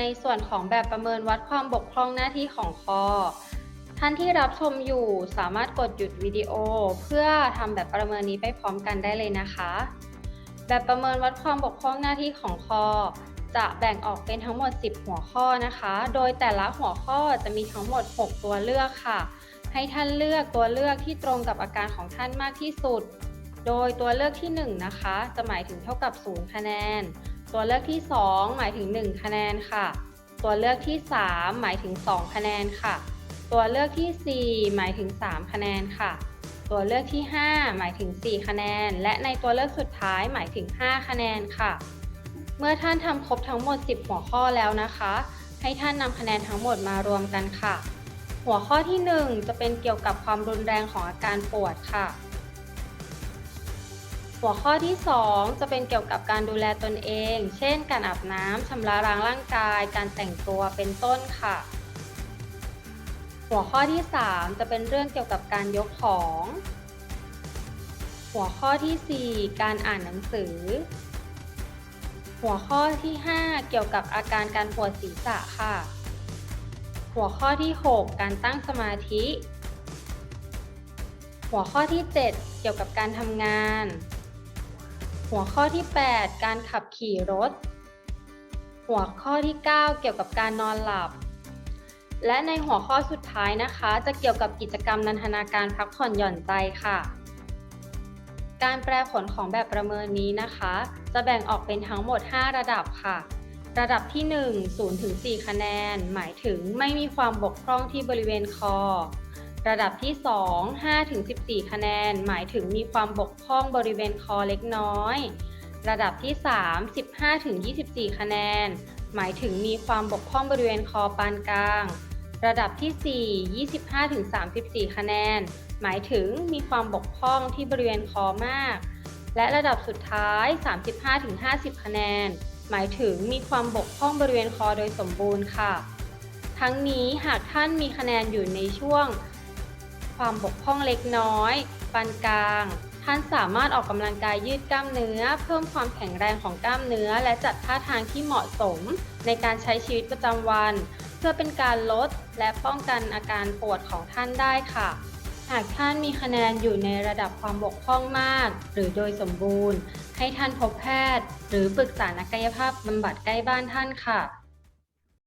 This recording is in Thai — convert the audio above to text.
ในส่วนของแบบประเมินวัดความบกพร่องหน้าที่ของคอ ท่านที่รับชมอยู่สามารถกดหยุดวิดีโอ เพื่อทำแบบประเมินนี้ไปพร้อมกันได้เลยนะคะ แบบประเมินวัดความบกพร่องหน้าที่ของคอ จะแบ่งออกเป็นทั้งหมด 10 หัวข้อนะคะ โดยแต่ละหัวข้อจะมีทั้งหมด 6 ตัวเลือกค่ะ ให้ท่านเลือกตัวเลือกที่ตรงกับอาการของท่านมากที่สุด โดยตัวเลือกที่ 1 นะคะ จะหมายถึงเท่ากับ 0 คะแนน ตัวเลือกที่ 2 หมายถึง 1 คะแนนค่ะ ตัวเลือกที่ 3 หมายถึง 2 คะแนนค่ะ ตัวเลือกที่ 4 หมายถึง 3 คะแนนค่ะ ตัวเลือกที่ 5 หมายถึง 4 คะแนน และในตัวเลือกสุดท้ายหมายถึง 5 คะแนนค่ะ เมื่อท่านทำครบทั้งหมด 10 หัวข้อแล้วนะคะ ให้ท่านนำคะแนนทั้งหมดมารวมกันค่ะ หัวข้อที่ 1 จะเป็นเกี่ยวกับความรุนแรงของอาการปวดค่ะ หัวข้อที่ 2 จะเป็นเกี่ยวกับการดูแลตนเอง เช่น การอาบน้ำชำระล้างร่างกาย การแต่งตัวเป็นต้นค่ะ หัวข้อที่ 3 จะเป็นเรื่องเกี่ยวกับการยกของ หัวข้อทีสี่4 การอ่านหนังสือ หัวข้อที่ 5 เกี่ยวกับอาการการปวดศีรษะค่ะ หัวข้อที่ 6 การตั้งสมาธิ หัวข้อที่ 7 เกี่ยวกับการทำงาน หัวข้อที่ 8 การขับขี่รถ หัวข้อที่ 9 เกี่ยวกับการนอนหลับ และในหัวข้อสุดท้ายนะคะ จะเกี่ยวกับกิจกรรมนันทนาการพักผ่อนหย่อนใจค่ะ การแปลผลของแบบประเมินนี้นะคะ จะแบ่งออกเป็นทั้งหมด 5 ระดับค่ะ ระดับที่ 1 0ถึง4คะแนน หมายถึงไม่มีความบกพร่องที่บริเวณคอ ระดับที่ 2 5ถึง14 คะแนน หมายถึงมีความบกพร่องบริเวณคอเล็กน้อย ระดับที่ 3 15ถึง24 คะแนน หมายถึงมีความบกพร่องบริเวณคอปานกลาง ระดับที่ 4 25ถึง34 คะแนน หมายถึงมีความบกพร่องที่บริเวณคอมาก และระดับสุดท้าย 35ถึง50 คะแนน หมายถึงมีความบกพร่องบริเวณคอโดยสมบูรณ์ค่ะ ทั้งนี้หากท่านมีคะแนนอยู่ในช่วง ความบกพร่องเล็กน้อย ปานกลาง ท่านสามารถออกกำลังกายยืดกล้ามเนื้อ เพิ่มความแข็งแรงของกล้ามเนื้อ และจัดท่าทางที่เหมาะสม ในการใช้ชีวิตประจำวัน เพื่อเป็นการลดและป้องกันอาการปวดของท่านได้ค่ะหากท่านมีคะแนนอยู่ในระดับความบกพร่องมาก หรือโดยสมบูรณ์ ให้ท่านพบแพทย์ หรือปรึกษานักกายภาพบำบัดใกล้บ้านท่านค่ะ